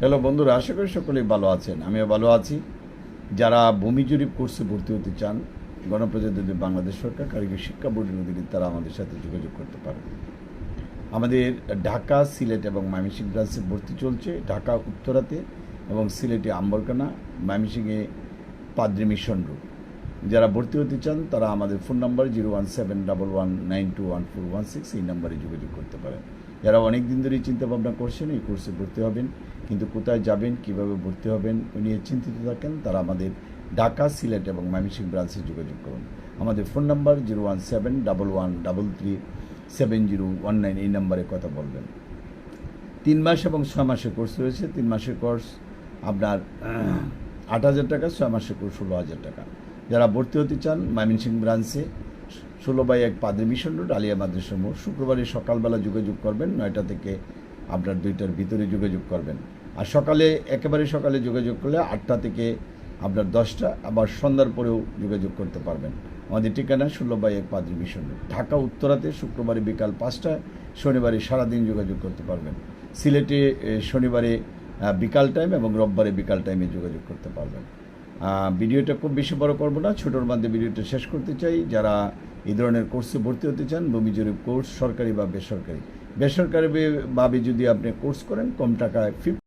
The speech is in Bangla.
হ্যালো বন্ধুরা, আশা করি সকলেই ভালো আছেন। আমিও ভালো আছি। যারা ভূমি জরিপ কোর্সে ভর্তি হতে চান, গণপ্রজাতন্ত্রী বাংলাদেশ সরকার, কারিগরি শিক্ষা বোর্ডের অধীনে তারা আমাদের সাথে যোগাযোগ করতে পারে আমাদের ঢাকা, সিলেট এবং ময়মনসিংহ ব্রাঞ্চে ভর্তি চলছে। ঢাকা, উত্তরাতে এবং সিলেটে আম্বরকানা ময়মনসিংহে পাদ্রি মিশন রোড যারা ভর্তি হতে চান, তারা আমাদের phone number zero one seven double one nine two one four one six এই নাম্বারে যোগাযোগ করতে পারেন। যারা অনেক দিন ধরেই চিন্তা ভাবনা করছেন এই কোর্সে ভর্তি হবেন, কিন্তু কোথায় যাবেন, কীভাবে ভর্তি হবেন, এ নিয়ে চিন্তিত থাকেন, তারা আমাদের ঢাকা, সিলেট এবং ময়মনসিংহ ব্রাঞ্চে যোগাযোগ করুন। আমাদের phone number zero one seven double one double three seven zero one nine এই নাম্বারে কথা বলবেন। তিন মাস এবং ছয় মাসের কোর্স রয়েছে। তিন মাসের কোর্স আপনার আট হাজার টাকা, ছয় মাসের কোর্স ষোলো হাজার টাকা। যারা ভর্তি হতে চান, ময়মনসিংহ ব্রাঞ্চে ষোলো বাই এক পাদ্রি মিশন রোড, আলিয়া মাদ্রাসা মোড়। শুক্রবারে সকালবেলা যোগাযোগ করবেন, নয়টা থেকে আপনার দুইটার ভিতরে যোগাযোগ করবেন। আর সকালে, একেবারে সকালে যোগাযোগ করলে আটটা থেকে আপনার দশটা, আবার সন্ধ্যার পরেও যোগাযোগ করতে পারবেন। আমাদের ঠিকানা ষোলো বাই এক পাদ্রি মিশন রোড। ঢাকা উত্তরাতে শুক্রবারে বিকাল পাঁচটায়, শনিবারে সারাদিন যোগাযোগ করতে পারবেন। সিলেটে শনিবারে বিকাল টাইম এবং রোববারে বিকাল টাইমে যোগাযোগ করতে পারবেন। ভিডিওটা খুব বেশি বড় করব না, ছোটোর মধ্যে ভিডিওটা শেষ করতে চাই। যারা এই ধরনের কোর্সে ভর্তি হতে চান ভূমি জরিপ কোর্স, সরকারি বা বেসরকারি। বেসরকারি ভাবে যদি আপনি কোর্স করেন, কম টাকায় ফিফটি